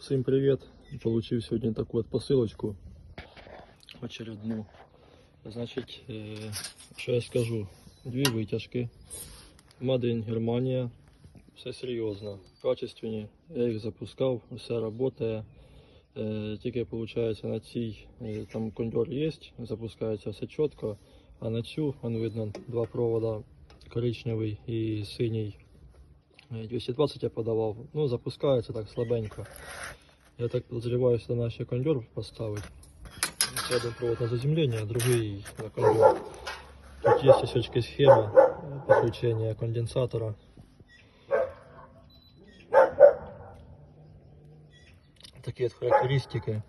Всем привет! Получил сегодня такую вот посылочку очередную. Значит, э, що я скажу? Дві витяжки. Made in Германія. Все серйозно, качественні. Я їх запускав, все працює. Е, тільки виходить на цій е, там кондьор є, запускається все чітко. А на цю, вон видно, два провода коричневий і синій. Е, 220 я подавав. Ну, запускається так слабенько. Я так подозреваю, что надо еще кондер поставить. Это один провод на заземление, а другой на кондер. Тут есть осечка схема подключения конденсатора. Такие вот характеристики.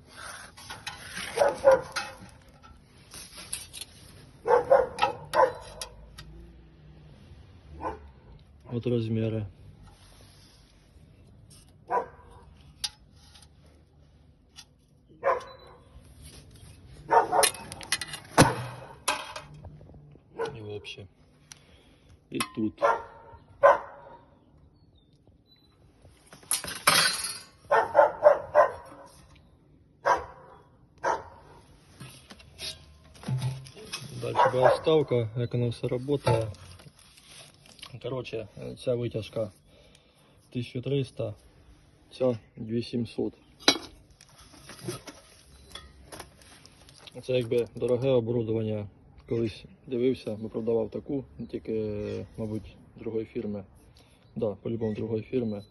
Вот размеры. И вообще. И тут. Дальше була вставка, як воно все працює. Коротше, ця витяжка 1300, ця 2700. Це якби дороге оборудовання. Колись дивився, бо продавав таку, тільки, мабуть, другої фірми. Да, по-любому другої фірми.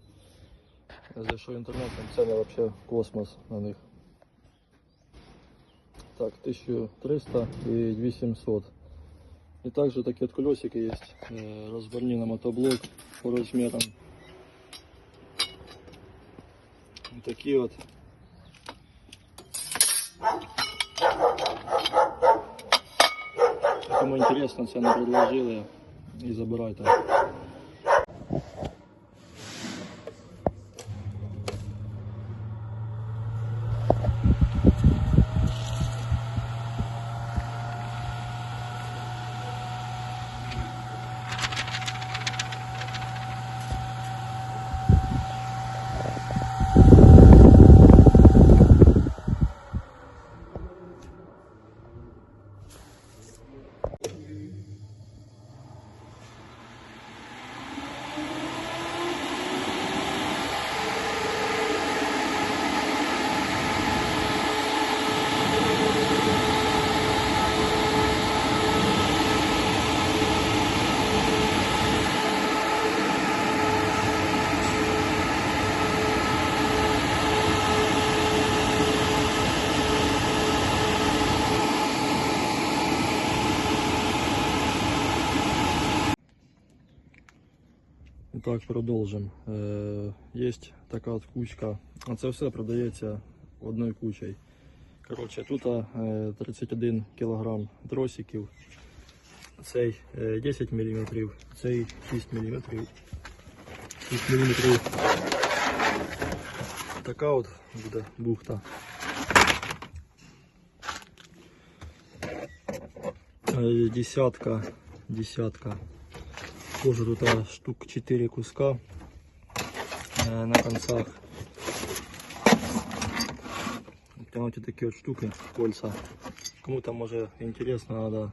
Зайшов інтернетом, ціни взагалі космос на них. Так, 1300 и 2700. И также такие вот колесики есть, э, на мотоблок по размерам. Вот такие Кому интересно, цены предложили и забирайте. Так, продовжимо. Е, є така от кучка. А це все продається одною кучею. Коротше, тут е, 31 кг тросиків. Цей е, 10 мм, цей 6 мм. 6 мм. Така от буде бухта. Десятка, десятка. Тоже тут а, штук 4 куска э, на концах. Тянуть такие вот штуки, кольца. Кому-то может интересно, надо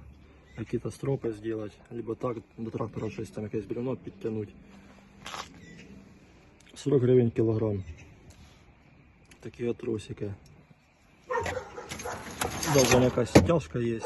какие-то стропы сделать, либо так до трактора щось там якесь бревно підтягнуть. 40 гривень кілограм. Такі от тросики. Даже якась стяжка є.